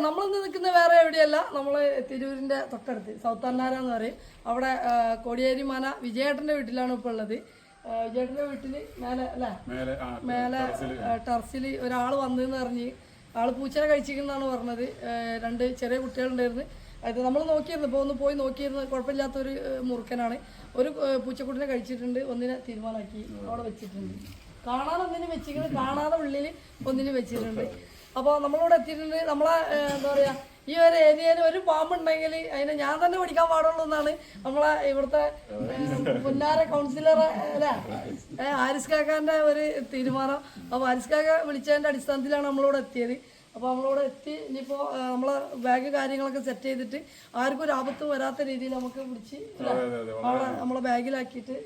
നമ്മളിന്ന് നിൽക്കുന്ന വേറെ എവിടെയല്ല നമ്മൾ തിരൂരിന്റെ തൊട്ടടുത്ത് സൗത്ത് അന്നാര എന്ന് പറയും. അവിടെ കോടിയേരി മാന വിജയേട്ടന്റെ വീട്ടിലാണ് ഇപ്പോൾ ഉള്ളത്. വിജയേട്ടന്റെ വീട്ടിൽ മേലെ അല്ലേ? മേലെ ടെറസിൽ ഒരാൾ വന്നെന്ന് പറഞ്ഞ് ആൾ പൂച്ചനെ കഴിച്ചിരിക്കുന്നതാണ് പറഞ്ഞത്. രണ്ട് ചെറിയ കുട്ടികളുണ്ടായിരുന്നു. അത് നമ്മൾ നോക്കിയിരുന്നു. ഇപ്പോൾ ഒന്ന് പോയി നോക്കിയിരുന്നു. കുഴപ്പമില്ലാത്തൊരു ഒരു മുറുക്കനാണ്. ഒരു പൂച്ചക്കുട്ടിനെ കഴിച്ചിട്ടുണ്ട്. ഒന്നിനെ തീരുമാനമാക്കി അവിടെ വെച്ചിട്ടുണ്ട്. കാണാതെ ഒന്നിനെ വെച്ചിരിക്കുന്നത് കാണാതെ ഉള്ളിൽ ഒന്നിനെ വെച്ചിട്ടുണ്ട്. അപ്പോൾ നമ്മളിവിടെ എത്തിയിട്ടുണ്ട്. നമ്മളെ എന്താ പറയുക ഈ ഒരു ഏരിയയിൽ ഒരു പാമ്പുണ്ടെങ്കിൽ അതിനെ ഞാൻ തന്നെ പിടിക്കാൻ പാടുള്ളൂ എന്നാണ് നമ്മളെ ഇവിടുത്തെ പുന്നാര കൗൺസിലർ അല്ലേ ആരിസ് ഹാരിസ് കാക്കാന്റെ ഒരു തീരുമാനം. അപ്പോൾ ആരിസ് കാക്ക വിളിച്ചതിന്റെ അടിസ്ഥാനത്തിലാണ് നമ്മളിവിടെ എത്തിയത്. അപ്പോൾ നമ്മളിവിടെ എത്തി. ഇനിയിപ്പോൾ നമ്മളെ ബാഗ് കാര്യങ്ങളൊക്കെ സെറ്റ് ചെയ്തിട്ട് ആർക്കും ഒരു ആപത്ത് വരാത്ത രീതിയിൽ നമുക്ക് പിടിച്ച് അവളെ അവിടെ നമ്മളെ ബാഗിലാക്കിയിട്ട്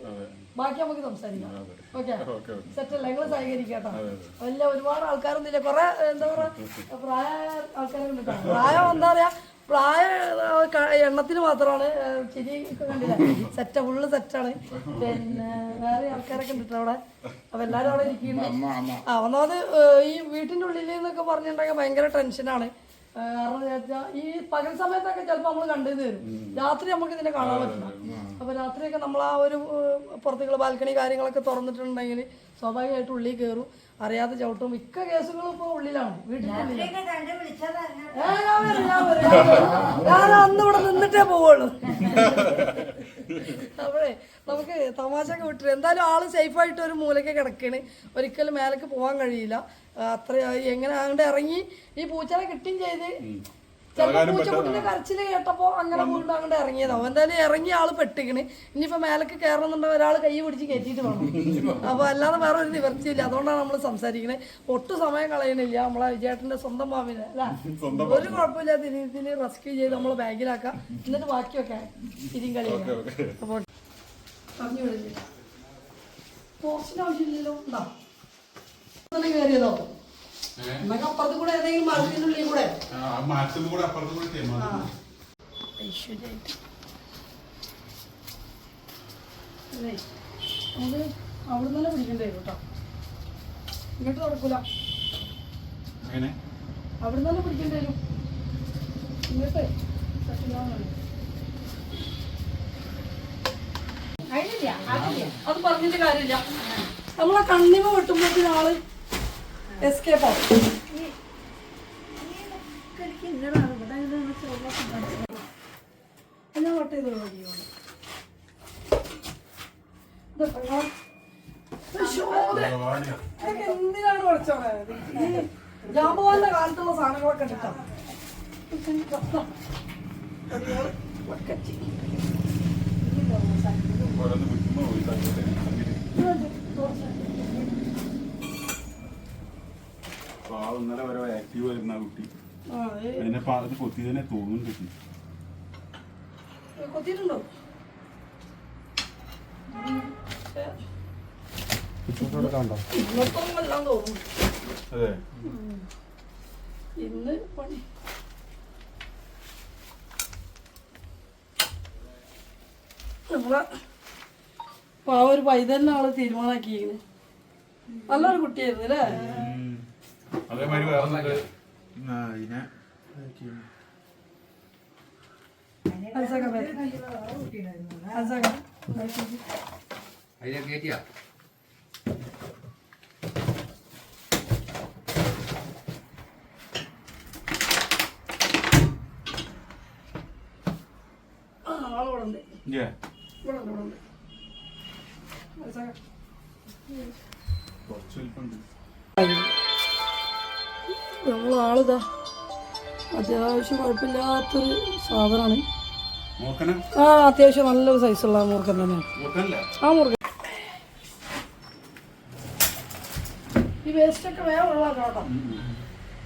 ബാക്കി നമുക്ക് സംസാരിക്കാം. ഓക്കെ? Okay okay. സെറ്റ് അല്ല. നിങ്ങൾ സഹകരിക്കാട്ടോ വലിയ ഒരുപാട് ആൾക്കാരൊന്നും ഇല്ല കുറെ എന്താ പറയാ പ്രായ ആൾക്കാരൊന്നും പ്രായം എന്താ പറയാ പ്രായ എണ്ണത്തിൽ എണ്ണത്തിന് മാത്രമാണ് ചിരി കണ്ടില്ല. സെറ്റ് ഫുള്ള് സെറ്റാണ്. പിന്നെ വേറെ ആൾക്കാരൊക്കെ ഉണ്ട് അവിടെ? അപ്പൊ എല്ലാരും അവിടെ ഇരിക്കുന്നു. ആ ഒന്നാമത് ഈ വീട്ടിന്റെ ഉള്ളിൽ എന്നൊക്കെ പറഞ്ഞിട്ടുണ്ടെങ്കിൽ ഭയങ്കര ടെൻഷനാണ് കാരണം ഈ പകൽ സമയത്തൊക്കെ ചിലപ്പോൾ നമ്മൾ കണ്ടു തരും. രാത്രി നമുക്ക് ഇതിനെ കാണാൻ പറ്റില്ല. അപ്പൊ രാത്രിയൊക്കെ നമ്മൾ ആ ഒരു പുറത്തേക്കുള്ള ബാൽക്കണി കാര്യങ്ങളൊക്കെ തുറന്നിട്ടുണ്ടെങ്കിൽ സ്വാഭാവികമായിട്ട് ഉള്ളിൽ കയറും. അറിയാതെ ചവിട്ടും. മിക്ക കേസുകളും ഇപ്പോൾ ഉള്ളിലാണ്. വീട്ടിൽ ഞാൻ അന്ന് ഇവിടെ നിന്നിട്ടേ പോവുള്ളൂ. അപ്പോഴേ നമുക്ക് തമാശ ഒക്കെ വിട്ടു എന്തായാലും ആൾ സേഫായിട്ട് ഒരു മൂലയ്ക്ക് കിടക്കണ്. ഒരിക്കലും മേലേക്ക് പോകാൻ കഴിയില്ല. അത്ര എങ്ങനെ അങ്ങോട്ട് ഇറങ്ങി ഈ പൂച്ചനെ കിട്ടുകയും ചെയ്ത്. പൂച്ചക്കുട്ടിന്റെ കരച്ചിൽ കേട്ടപ്പോ അങ്ങനെ വീണ്ടും അങ്ങോട്ട് ഇറങ്ങിയതാവും എന്തായാലും ഇറങ്ങിയ ആൾ പെട്ടിക്കണ്. ഇനിയിപ്പോ മേലക്ക് കയറണമെന്നുണ്ടെങ്കിൽ ഒരാൾ കൈ പിടിച്ച് കയറ്റിയിട്ട് വേണം. അപ്പൊ അല്ലാതെ വേറെ ഒരു നിവർത്തിയില്ല. അതുകൊണ്ടാണ് നമ്മൾ സംസാരിക്കുന്നത് ഒട്ടും സമയം കളയണില്ല. നമ്മളെ വിജയേട്ടന്റെ സ്വന്തം മാമിനെ അല്ല? ഒരു കുഴപ്പമില്ല. രീതിയിൽ റെസ്ക്യൂ ചെയ്ത് നമ്മളെ ബാഗിലാക്കാം. എന്നിട്ട് ബാക്കിയൊക്കെ തിരിയും കളിയാ അപ്പൊ പറഞ്ഞു വിടില്ല പോസ്റ്റിന് ആവശ്യമില്ലല്ലോ. ഉണ്ടോ? തന്നെ എന്നൊക്കെ അപ്പുറത്ത് കൂടെ ഏതെങ്കിലും കൂടെ. കൂടെ അപ്പുറത്തും കൂടെ നമുക്ക് അവിടെ പിടിക്കേണ്ടി കേട്ടോ. ഇങ്ങോട്ട് നടക്കൂല. അങ്ങനെ അവിടെ തന്നെ പിടിക്കേണ്ടി വരും. ഇങ്ങോട്ട്. അത് പറഞ്ഞിട്ട് കാര്യമില്ല. നമ്മളെ കണ്ണിമ വെട്ടുമ്പോഴത്തേന് ആൾ എസ്കേപ്പ് ആവും ഞാൻ വട്ട് ഇത്. ഇതൊക്കെ എന്തിനാണ് പഠിച്ചോണേ ഈ ജാമ്പവാന്റെ കാലത്തുള്ള സാധനങ്ങളൊക്കെ എടുക്കാം ഓരോന്ന് വിട്ടുമ്പോ പോയി തട്ടിയിട്ട്. പാവം ഇന്നലെ വരെ ആക്റ്റീവ് ആയിരുന്ന ആ കുട്ടി. അതിനെ പാ- കൊത്തി തന്നെ തോന്നുന്നുണ്ട് കൊത്തിയിട്ടുണ്ടോ? ഇന്നത്തൊന്നും എല്ലാം തോന്നുന്നു അതെ. ഇന്ന് പണി. നമ്മളെ ആ ഒരു പൈതലിനെ ആൾ തീരുമാനാക്കിയിരിക്കുന്നത് നല്ലൊരു കുട്ടിയായിരുന്നു അല്ലേ അതേമാതിരി വേറെ. അതിനെ. അതിനെ കയറ്റിയാ ആ, ആളിവിടെ ഉണ്ട്. നമ്മളാളിതാ അത്യാവശ്യം കുഴപ്പമില്ലാത്തൊരു സാധനമാണ്? ആ അത്യാവശ്യം നല്ലൊരു സൈസുള്ള മൂർക്കൻ തന്നെയാണ്? ആ മൂർഖൻ. ഈ വേസ്റ്റ് ഒക്കെ വേറെ ഒഴിവാക്കാം കേട്ടോ.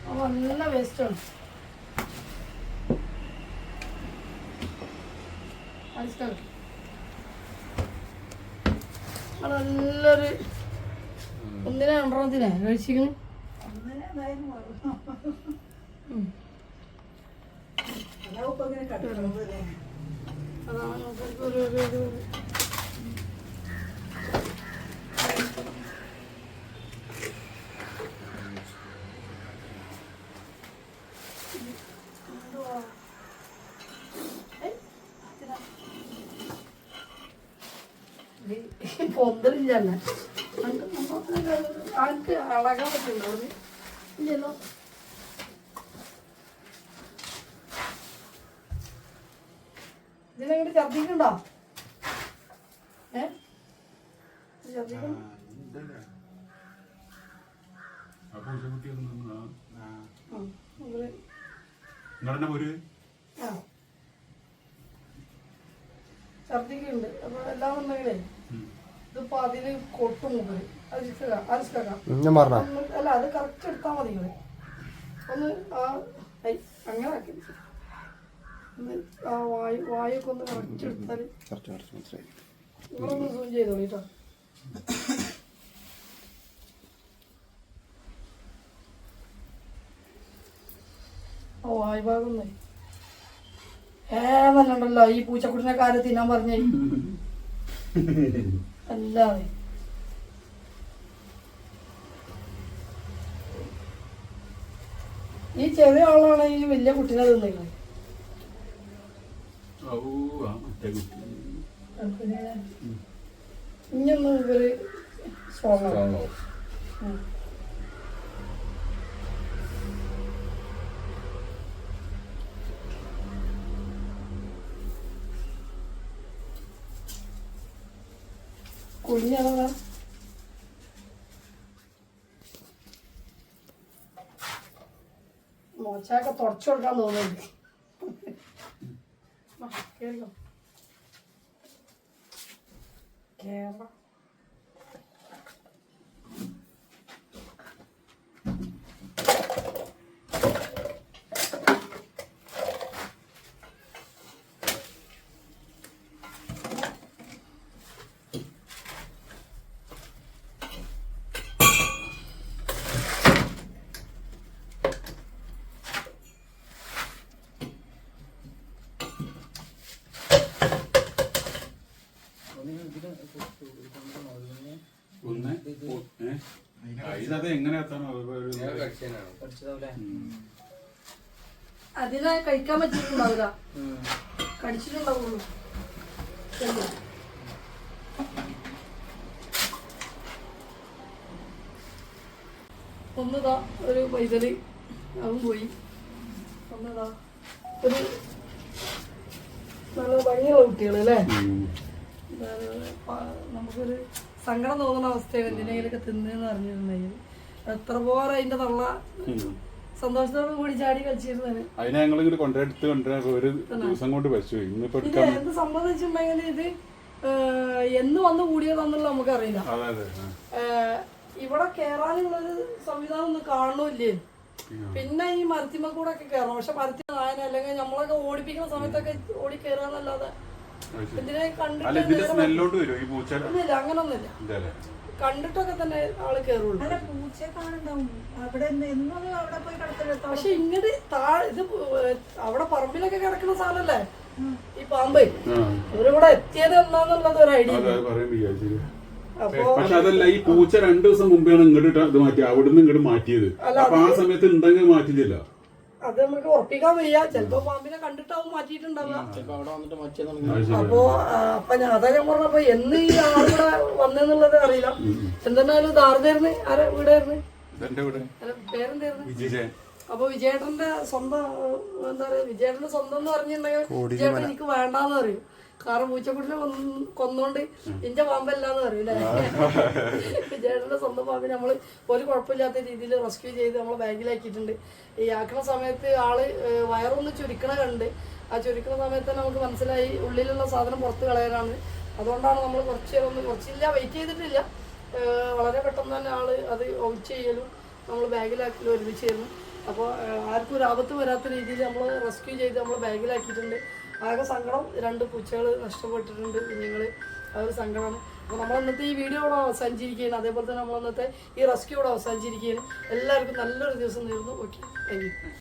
അപ്പൊ നല്ല വേസ്റ്റാണ് നല്ലൊരു ഒന്നിനെ രണ്ടെണ്ണത്തിനെ കഴിച്ചിരിക്കണ് പൊന്തലിഞ്ചല്ല ആൾക്ക് അളകാൻ പറ്റുന്നുണ്ടോ? ഇല്ലല്ലോ. ഇതിനെങ്ങോട്ട് ഛർദിക്കണ്ടോ ഏ? ഛർദിക്കണ്ട ഛർദിക്കുന്നുണ്ട് അപ്പൊ എല്ലാം വന്നെങ്കിലേ ഇതിപ്പോ അതിന് കൊട്ടും മുകളിൽ അരിസ്കാക്കാം അരിസ്കാക്കാം ഞാൻ പറഞ്ഞ? അല്ല അത് കറക്റ്റ് എടുത്താൽ മതി ഒന്ന് ആ അങ്ങനെ ആക്കി. ആ വായു വായൊക്കെ ഒന്ന് കറക്റ്റ് എടുത്താൽ നിങ്ങളൊന്ന് സൂം ചെയ്തോളൂ കേട്ടോ? ഓ വായു ഭാഗം ഒന്നേ. ഏ നല്ലുണ്ടല്ലോ ഈ പൂച്ചക്കുട്ടിനെ കാര്യം തിന്നാൻ പറഞ്ഞേ. അല്ലാതെ. ഈ ചെറിയ ആളാണ് ഈ വലിയ കുട്ടീനെ തിന്നില്ല കുഞ്ഞാ ഇനിയൊന്നും ഇവർ സ്ട്രോങ്. മോച്ചൊക്കെ തുടച്ചു കൊടുക്കാൻ തോന്നുന്നുണ്ട്. കേരളം കേറിക്കോ. അതിനത് എങ്ങനെ എത്താനോ. അതിനെ കഴിക്കാൻ പറ്റിയിട്ടുണ്ടാവില്ല കടിച്ചിട്ടുണ്ടാവുള്ളൂ. ഒന്നിതാ ഒരു പൈതൽ. അവൻ പോയി. ഒന്നതാ ഒരു നല്ല ഭംഗിയുള്ള കുട്ടികൾ അല്ലേ? നമുക്കൊരു സങ്കടം തോന്നുന്ന അവസ്ഥയാണ് എന്തിനെങ്കിലൊക്കെ തിന്നെന്ന് പറഞ്ഞിരുന്നെങ്കിൽ എത്ര പോലെ അതിന്റെ തള്ള. സന്തോഷത്തോട് കൂടി ചാടി കളിച്ചിരുന്നത് അതിനെ കൊണ്ടുവരാൻ ഒരു ദിവസം കൊണ്ട് ഇന്നിപ്പോ ഇത് എന്ത് സംബന്ധിച്ചിട്ടുണ്ടെങ്കിൽ ഇത് എന്ന് വന്നു കൂടിയതാന്നുള്ള നമുക്കറിയില്ല. ഇവിടെ കേറാനുള്ളൊരു സംവിധാനം ഒന്നും കാണുന്നില്ലേ പിന്നെ ഈ മരത്തിമ്മ കൂടെ ഒക്കെ കയറണം പക്ഷെ മരത്തിൽ നായന അല്ലെങ്കിൽ നമ്മളൊക്കെ ഓടിപ്പിക്കുന്ന സമയത്തൊക്കെ ഓടി ശരി. ഇതിനെ അല്ല കണ്ടിട്ട് ഇതിന്റെ സ്മെല്ലോട്ട് വരുമോ ഈ പൂച്ച? ഒന്നുമില്ല അങ്ങനൊന്നുമില്ല. കണ്ടിട്ടൊക്കെ തന്നെ ആൾ കയറുള്ളൂ അല്ല പൂച്ച കാണുണ്ടാവും അവിടെ നിന്ന് അവിടെ പോയി കിടക്കലെത്താം പക്ഷെ ഇങ്ങോട്ട് താഴെ ഇത് അവിടെ പറമ്പിലൊക്കെ കിടക്കുന്ന സാധനല്ലേ? ഈ പാമ്പ്. ഇവരിവിടെ എത്തിയത് എന്താന്നുള്ളത് ഒരു ഐഡിയ പക്ഷെ അതല്ല ഈ പൂച്ച രണ്ടു ദിവസം മുമ്പെയാണ് ഇങ്ങോട്ട് ഇത് മാറ്റി. അവിടുന്ന് ഇങ്ങോട്ട് മാറ്റിയത്. അപ്പൊ ആ സമയത്ത് ഉണ്ടെങ്കിൽ മാറ്റില്ല അത് നമുക്ക് ഉറപ്പിക്കാൻ വയ്യ. ചിലപ്പോ പാമ്പിനെ കണ്ടിട്ടാവും മാറ്റിയിട്ടുണ്ടാവുക. അവിടെ വന്നിട്ട് മറ്റേ അപ്പോ അപ്പൊ ഞാൻ അതാ ഞാൻ പറഞ്ഞപ്പോ എന്ന് ഈ ആളിവിടെ വന്നെന്നുള്ളത് അറിയില്ല. എന്തെന്നാലും ഇതാർന്നായിരുന്നു ആരെ വീടായിരുന്നു? പേരെന്തായിരുന്നു? അപ്പൊ വിജയേട്ടന്റെ സ്വന്തം എന്താ പറയാ വിജയേട്ടന്റെ സ്വന്തം എന്ന് പറഞ്ഞിട്ടുണ്ടെങ്കിൽ വിജയേട്ടൻ എനിക്ക് വേണ്ടാന്ന് പറയും. കാരണം പൂച്ചക്കുട്ടിനെ കൊന്ന് കൊന്നോണ്ട് ഇന്റെ പാമ്പല്ലാന്ന് പറയൂലേ ചേട്ടന്റെ സ്വന്തം പാമ്പിനെ നമ്മൾ ഒരു കുഴപ്പമില്ലാത്ത രീതിയിൽ റെസ്ക്യൂ ചെയ്ത് നമ്മളെ ബാഗിലാക്കിയിട്ടുണ്ട്. ഈ ആക്കണ സമയത്ത് ആൾ വയറൊന്ന് ചുരുക്കണ കണ്ട്. ആ ചുരുക്കണ സമയത്ത് തന്നെ നമുക്ക് മനസ്സിലായി ഉള്ളിലുള്ള സാധനം പുറത്ത് കളയാനാണ്. അതുകൊണ്ടാണ് നമ്മൾ കുറച്ച് ഒന്ന് കുറച്ചില്ല വെയിറ്റ് ചെയ്തിട്ടില്ല. വളരെ പെട്ടെന്ന് തന്നെ ആൾ അത് ഒഴിച്ച് ചെയ്യലും നമ്മൾ ബാഗിലാക്കലും ചെയ്യുന്നു അപ്പോൾ ആർക്കും ഒരു ആപത്ത് വരാത്ത രീതിയിൽ നമ്മൾ റെസ്ക്യൂ ചെയ്ത് നമ്മൾ ബാഗിലാക്കിയിട്ടുണ്ട്. ആകെ സങ്കടം രണ്ട് പൂച്ചകൾ നഷ്ടപ്പെട്ടിട്ടുണ്ട്. കുഞ്ഞുങ്ങൾ ആ ഒരു സങ്കടം. അപ്പോൾ നമ്മൾ ഇന്നത്തെ ഈ വീഡിയോ ഇവിടെ അവസാനിച്ചിരിക്കുകയാണ്. അതേപോലെ തന്നെ നമ്മൾ ഇന്നത്തെ ഈ റെസ്ക്യൂ ഇവിടെ അവസാനിച്ചിരിക്കുകയാണ്. എല്ലാവർക്കും നല്ലൊരു ദിവസം നേരുന്നു ഓക്കെ താങ്ക്